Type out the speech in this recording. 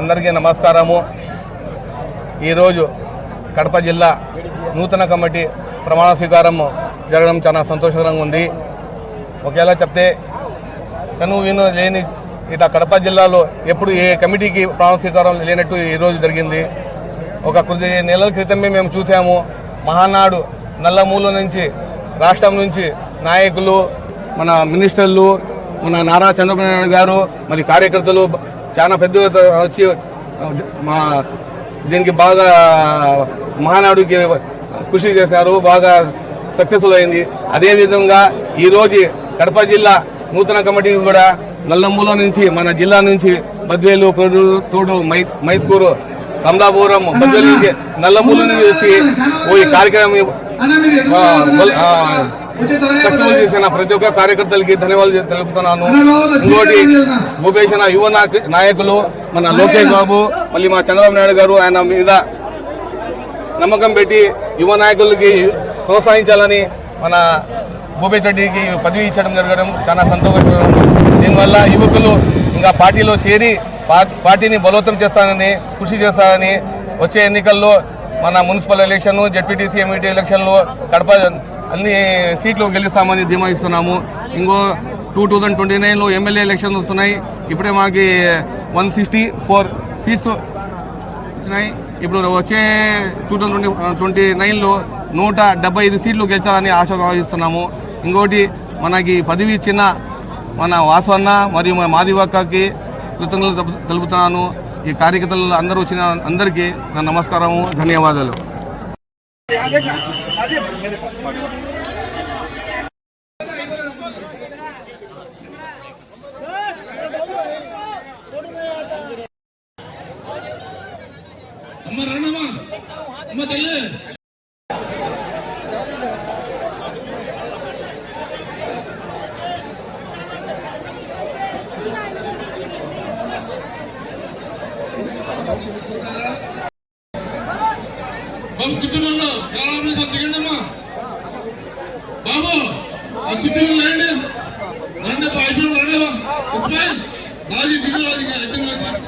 అందరికీ నమస్కారము. ఈరోజు కడప జిల్లా నూతన కమిటీ ప్రమాణ స్వీకారం జరగడం చాలా సంతోషకరంగా ఉంది. ఒకేలా చెప్తే కను విను లేని ఇట్లా కడప జిల్లాలో ఎప్పుడు ఏ కమిటీకి ప్రమాణ స్వీకారం లేనట్టు ఈరోజు జరిగింది. ఒక కొద్ది నెలల క్రితమే మేము చూసాము మహానాడు నల్లమూల నుంచి రాష్ట్రం నుంచి నాయకులు మన మినిస్టర్లు మన నారా చంద్రబాబు నాయుడు గారు మరి కార్యకర్తలు చాలా పెద్ద వచ్చి మా దీనికి బాగా మహానాడుకి కృషి చేశారు బాగా సక్సెస్ఫుల్ అయింది. అదేవిధంగా ఈరోజు కడప జిల్లా నూతన కమిటీ కూడా నల్లమూల నుంచి మన జిల్లా నుంచి బద్వేలు తోడు మై మైస్కూరు కమలాపురం బద్వేలు నుంచి నల్లమూల నుంచి వచ్చి ఓ ఈ కార్యక్రమం చేసిన ప్రతి ఒక్క కార్యకర్తలకి ధన్యవాదాలు తెలుపుతున్నాను. ఇంకోటి భూపేషణ యువ నాయక- నాయకులు మన లోకేష్ బాబు మళ్ళీ మా చంద్రబాబు నాయుడు గారు ఆయన మీద నమ్మకం పెట్టి యువ నాయకులకి ప్రోత్సహించాలని మన భూపేష్ రెడ్డికి పదవి ఇచ్చడం జరగడం చాలా సంతోషకరం దీనివల్ల యువకులు ఇంకా పార్టీలో చేరి పార్టీని బలోపేతం చేస్తానని కృషి చేస్తానని వచ్చే ఎన్నికల్లో మన మున్సిపల్ ఎలక్షన్ జడ్పీటీసీ ఎంఈటీ ఎలక్షన్లో కడప అన్ని సీట్లు గెలుస్తామని ధీమా ఇస్తున్నాము. ఇంకో టూ థౌజండ్ ట్వంటీ నైన్లో ఎమ్మెల్యే ఎలక్షన్స్ వస్తున్నాయి. ఇప్పుడే మాకు వన్ సిక్స్టీ ఫోర్ సీట్స్ వచ్చినాయి. ఇప్పుడు వచ్చే టూ థౌజండ్ ట్వంటీ ట్వంటీ నైన్లో నూట డెబ్బై ఐదు సీట్లు గెలిచాలని ఆశ భావిస్తున్నాము ఇంకోటి మనకి పదవి ఇచ్చిన మన వాసవన్న మరియు మన మాదివక్కకి కృతజ్ఞతలు తెలుపుతున్నాను. ఈ కార్యకర్తలు అందరూ వచ్చిన అందరికీ నా నమస్కారము ధన్యవాదాలు. అమ్మ రణమా అమ్మ తల్లి బాబు కూర్చోమన్నా కాలం దిగండి బాబు ఆ కూర్చోమని లేండి రండి అయిపోయిన రండి ఇస్మాయిల్ రాజు దిగులు రాజు ఎక్కడ రాజు